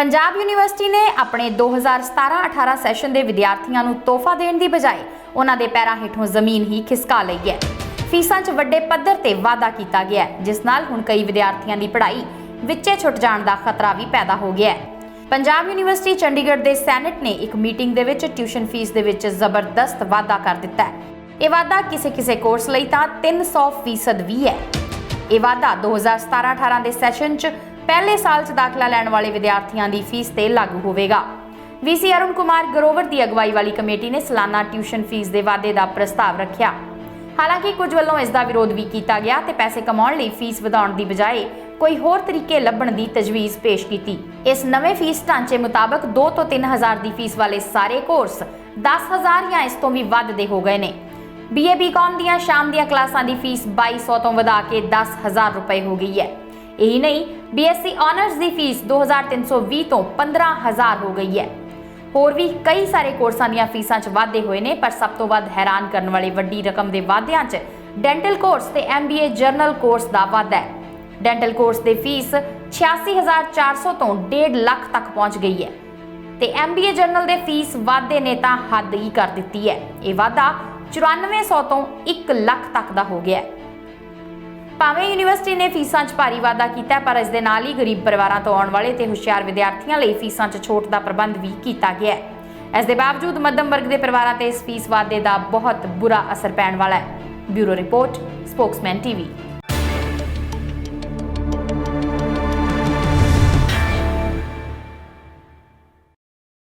Punjab university ਨੇ ਆਪਣੇ 2017-18 session ਦੇ ਵਿਦਿਆਰਥੀਆਂ ਨੂੰ ਤੋਹਫਾ ਦੇਣ ਦੀ ਬਜਾਏ ਉਹਨਾਂ ਦੇ ਪੈਰਾਂ ਹੇਠੋਂ ਜ਼ਮੀਨ ਹੀ ਖਿਸਕਾ ਲਈ ਹੈ। ਫੀਸਾਂ 'ਚ ਵੱਡੇ ਪੱਧਰ ਤੇ ਵਾਅਦਾ ਕੀਤਾ ਗਿਆ ਹੈ, ਜਿਸ ਨਾਲ ਹੁਣ ਕਈ ਵਿਦਿਆਰਥੀਆਂ ਦੀ ਪੜ੍ਹਾਈ ਵਿੱਚੇ ਛੁੱਟ ਜਾਣ ਦਾ ਖਤਰਾ ਵੀ ਪੈਦਾ ਹੋ ਗਿਆ ਹੈ। ਪੰਜਾਬ ਯੂਨੀਵਰਸਿਟੀ ਚੰਡੀਗੜ੍ਹ ਦੇ ਸੈਨੇਟ ਨੇ ਇੱਕ ਮੀਟਿੰਗ ਦੇ ਵਿੱਚ ਟਿਊਸ਼ਨ ਫੀਸ ਦੇ ਵਿੱਚ ਜ਼ਬਰਦਸਤ ਵਾਧਾ ਕਰ ਦਿੱਤਾ ਹੈ। ਇਹ ਵਾਧਾ ਕਿਸੇ ਕਿਸੇ ਕੋਰਸ ਲਈ ਤਾਂ 300% ਵੀ ਹੈ। ਇਹ ਵਾਅਦਾ 2017-18 ਦੇ ਸੈਸ਼ਨ 'ਚ ਪਹਿਲੇ ਸਾਲ 'ਚ ਦਾਖਲਾ ਲੈਣ ਵਾਲੇ ਵਿਦਿਆਰਥੀਆਂ ਦੀ ਫੀਸ ਤੇ ਲਾਗੂ ਹੋਵੇਗਾ। ਵੀਸੀ ਅਰੁਣ ਕੁਮਾਰ ਗਰੋਵਰ ਦੀ ਅਗਵਾਈ ਵਾਲੀ ਕਮੇਟੀ ਨੇ ਸਾਲਾਨਾ ਟਿਊਸ਼ਨ ਫੀਸ ਦੇ ਵਾਅਦੇ ਦਾ ਪ੍ਰਸਤਾਵ ਰੱਖਿਆ। ਹਾਲਾਂਕਿ ਕੁਝ ਵੱਲੋਂ ਇਸ ਦਾ ਵਿਰੋਧ ਵੀ ਕੀਤਾ ਗਿਆ ਤੇ ਪੈਸੇ ਕਮਾਉਣ ਲਈ ਫੀਸ ਵਧਾਉਣ ਦੀ ਬਜਾਏ ਕੋਈ ਹੋਰ ਤਰੀਕੇ ਲੱਭਣ ਦੀ ਤਜਵੀਜ਼ ਪੇਸ਼ ਕੀਤੀ। ਇਸ ਨਵੇਂ ਫੀਸ ਢਾਂਚੇ ਮੁਤਾਬਕ 2 ਤੋਂ 3000 ਦੀ ਫੀਸ ਵਾਲੇ ਸਾਰੇ ਕੋਰਸ 10000 ਜਾਂ ਇਸ ਤੋਂ ਵੀ ਵੱਧ ਦੇ ਹੋ ਗਏ ਨੇ। ਬੀਏ ਬੀਕਾਮ ਦੀਆਂ ਸ਼ਾਮ ਦੀਆਂ ਕਲਾਸਾਂ ਦੀ ਫੀਸ 2200 ਤੋਂ ਵਧਾ ਕੇ 10000 ਰੁਪਏ ਹੋ ਗਈ ਹੈ। ਇਹੀ ਨਹੀਂ ਬੀਐਸਸੀ ਆਨਰਸ ਦੀ ਫੀਸ 2320 ਤੋਂ 15000 ਹੋ ਗਈ ਹੈ। ਹੋਰ ਵੀ ਕਈ ਸਾਰੇ ਕੋਰਸਾਂ ਦੀਆਂ ਫੀਸਾਂ 'ਚ ਵਾਧੇ ਹੋਏ ਨੇ, ਪਰ ਸਭ ਤੋਂ ਵੱਧ ਹੈਰਾਨ ਕਰਨ ਵਾਲੀ ਵੱਡੀ ਰਕਮ ਦੇ ਵਾਧਿਆਂ 'ਚ ਡੈਂਟਲ ਕੋਰਸ ਤੇ ਐਮਬੀਏ ਜਰਨਲ ਕੋਰਸ ਦਾ ਵਾਧਾ ਹੈ। ਡੈਂਟਲ ਕੋਰਸ ਦੀ ਫੀਸ 86400 ਤੋਂ 1.5 ਲੱਖ ਤੱਕ ਪਹੁੰਚ ਗਈ ਹੈ। ਤੇ ਐਮਬੀਏ ਜਰਨਲ ਦੇ ਫੀਸ ਵਾਧੇ ਨੇ ਤਾਂ ਹੱਦ ਹੀ ਕਰ ਦਿੱਤੀ ਹੈ। ਇਹ ਵਾਧਾ 9400 ਤੋਂ 1 ਲੱਖ ਤੱਕ ਦਾ ਹੋ ਗਿਆ ਹੈ। ਭਾਵੇਂ ਯੂਨੀਵਰਸਿਟੀ ਨੇ ਫੀਸਾਂ 'ਚ ਭਾਰੀ ਵਾਧਾ ਕੀਤਾ, ਪਰ ਇਸ ਦੇ ਨਾਲ ਹੀ ਗਰੀਬ ਪਰਿਵਾਰਾਂ ਤੋਂ ਆਉਣ ਵਾਲੇ ਤੇ ਹੁਸ਼ਿਆਰ ਵਿਦਿਆਰਥੀਆਂ ਲਈ ਫੀਸਾਂ 'ਚ ਛੋਟ ਦਾ ਪ੍ਰਬੰਧ ਵੀ ਕੀਤਾ ਗਿਆ ਹੈ। ਇਸ ਦੇ ਬਾਵਜੂਦ ਮੱਧਮ ਵਰਗ ਦੇ ਪਰਿਵਾਰਾਂ ਤੇ ਇਸ ਫੀਸ ਵਾਧੇ ਦਾ ਬਹੁਤ ਬੁਰਾ ਅਸਰ ਪੈਣ ਵਾਲਾ ਹੈ। Bureau report, Spokesman TV.